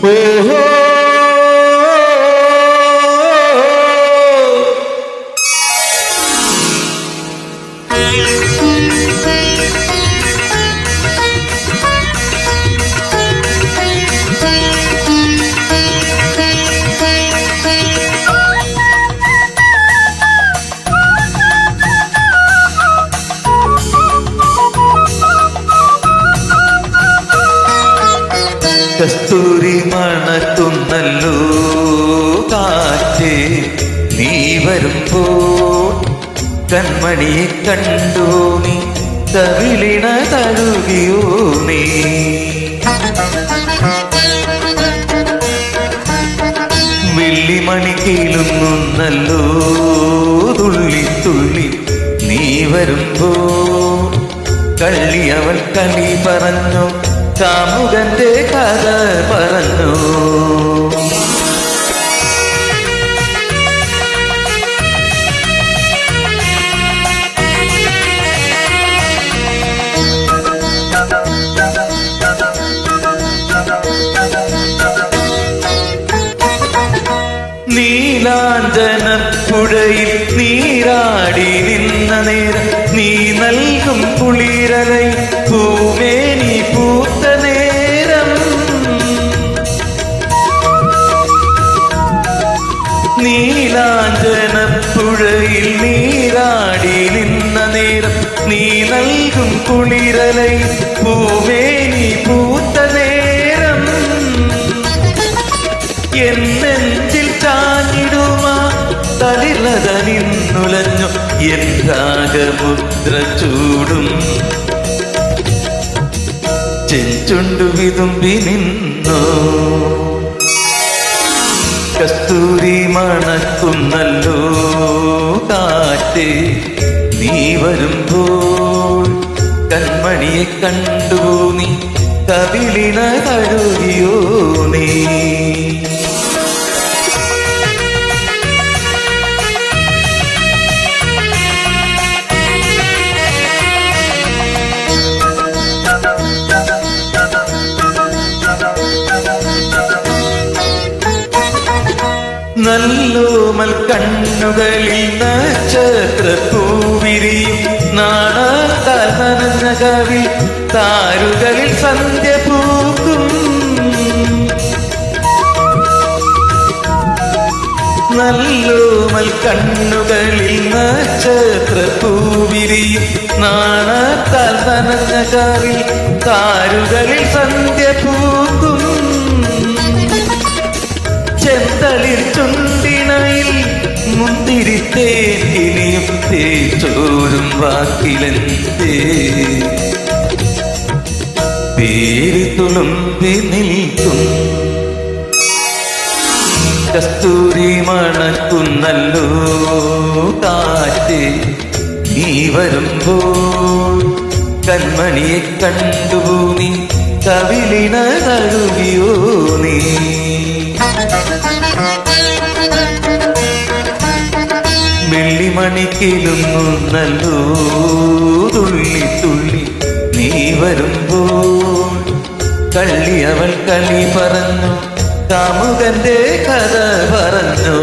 Oh, മണക്കുന്നല്ലോ കാറ്റ് നീ വരുമ്പോൾ കൺമണിയെ കണ്ടോ നീ കവിളിണ തഴുകിയോ നീ. വെള്ളിമണി കേളുന്നല്ലോ തുള്ളി തുള്ളി നീ വരുമ്പോ കള്ളി അവൾ കളി പറഞ്ഞു. കാമുകന്റെ കഥ പറഞ്ഞു. നീലാഞ്ചനപ്പുഴയിൽ നീരാടി നിന്ന നേരം നീ നൽകും കുളിരലൈ പൂമേനി പൂത്ത നേരം. നീലാഞ്ചനപ്പുഴയിൽ നീരാടി നിന്ന നേരം നീ നൽകും കുളിരലൈ പൂവേനി പൂത്ത നേരം. എന്നെഞ്ചിൽ ചാഞ്ഞിടുമാ തളിർലത നിന്നുലഞ്ഞു എൻ രാഗമുദ്ര ചൂടും. ചെഞ്ചുണ്ടു വിതുമ്പി നിന്നു. കസ്തൂരി മണക്കുന്നല്ലോ കാറ്റ് നീ വരുമ്പോൾ. കൺമണിയെ കണ്ടു നീ കവിളിന കഴുകിയോ നീ നല്ലോമൽ കണ്ണുകളിൽ നക്ഷത്രപ്പൂവിരിയും നാണത്താൽ നനഞ്ഞ കവി താരുകളിൽ സന്ധ്യ പൂക്കും. നല്ലോമൽ കണ്ണുകളിൽ നക്ഷത്രപ്പൂവിരിയും നാണത്താൽ നനഞ്ഞ കവി താരുകളിൽ സന്ധ്യ പൂക്കും. ചെന്തളിർ ചുണ്ടിണയിൽ തേ തേച്ചോരും വാക്കിലെന്തേ? പേര് തുളുമ്പി നിൽക്കും. കസ്തൂരി മണക്കുന്നല്ലോ കാറ്റ് നീ വരുമ്പോൾ കൺമണിയെ കണ്ടു നീ കവിളിന കഴുകിയോ നീ? വെള്ളിമണിക്കിലുങ്ങുന്നല്ലോ തുള്ളി തുള്ളി നീ വരുമ്പോൾ. കള്ളി അവൾ കളി പറഞ്ഞു കാമുകന്റെ കഥ പറഞ്ഞു.